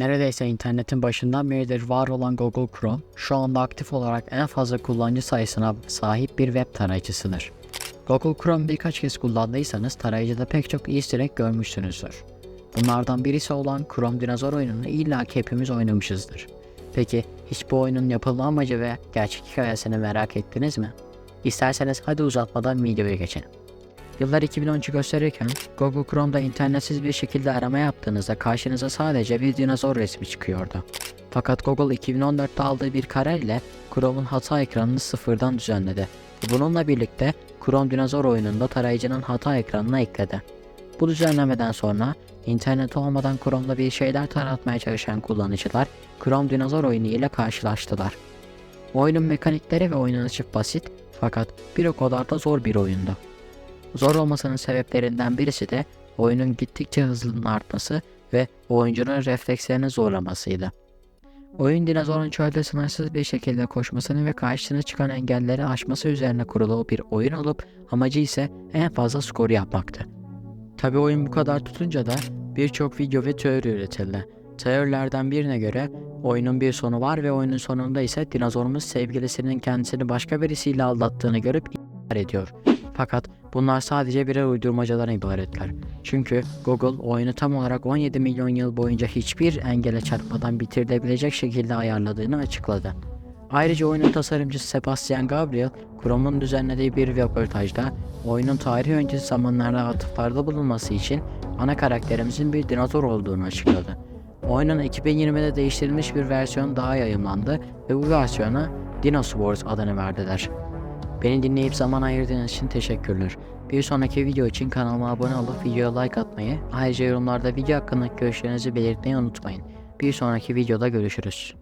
Neredeyse internetin başından beridir var olan Google Chrome, şu anda aktif olarak en fazla kullanıcı sayısına sahip bir web tarayıcısıdır. Google Chrome birkaç kez kullandıysanız tarayıcıda pek çok easter egg görmüşsünüzdür. Bunlardan birisi olan Chrome Dinozor oyununu illaki hepimiz oynamışızdır. Peki hiç bu oyunun yapılma amacı ve gerçek hikayesini merak ettiniz mi? İsterseniz hadi uzatmadan videoya geçelim. Yıllar 2013'ü gösterirken Google Chrome'da internetsiz bir şekilde arama yaptığınızda karşınıza sadece bir dinozor resmi çıkıyordu. Fakat Google 2014'te aldığı bir karar ile Chrome'un hata ekranını sıfırdan düzenledi. Bununla birlikte Chrome dinozor oyununda tarayıcının hata ekranına ekledi. Bu düzenlemeden sonra internet olmadan Chrome'da bir şeyler taratmaya çalışan kullanıcılar Chrome dinozor oyunu ile karşılaştılar. Oyunun mekanikleri ve oynanışı basit fakat bir o kadar da zor bir oyundu. Zor olmasının sebeplerinden birisi de oyunun gittikçe hızının artması ve oyuncunun reflekslerini zorlamasıydı. Oyun dinozorun çölde sınırsız bir şekilde koşmasını ve karşısına çıkan engelleri aşması üzerine kurulu bir oyun olup amacı ise en fazla skoru yapmaktı. Tabi oyun bu kadar tutunca da birçok video ve teori üretildi. Teorilerden birine göre oyunun bir sonu var ve oyunun sonunda ise dinozorumuz sevgilisinin kendisini başka birisiyle aldattığını görüp intihar ediyor. Fakat bunlar sadece birer uydurmacadan ibaretler. Çünkü Google oyunu tam olarak 17 milyon yıl boyunca hiçbir engele çarpmadan bitirilebilecek şekilde ayarladığını açıkladı. Ayrıca oyunun tasarımcısı Sebastian Gabriel, Chrome'un düzenlediği bir röportajda oyunun tarih öncesi zamanlarda atıflarda bulunması için ana karakterimizin bir dinozor olduğunu açıkladı. Oyunun 2020'de değiştirilmiş bir versiyon daha yayımlandı ve bu versiyona Dinosaurs adını verdiler. Beni dinleyip zaman ayırdığınız için teşekkürler. Bir sonraki video için kanalıma abone olup videoya like atmayı, ayrıca yorumlarda video hakkındaki görüşlerinizi belirtmeyi unutmayın. Bir sonraki videoda görüşürüz.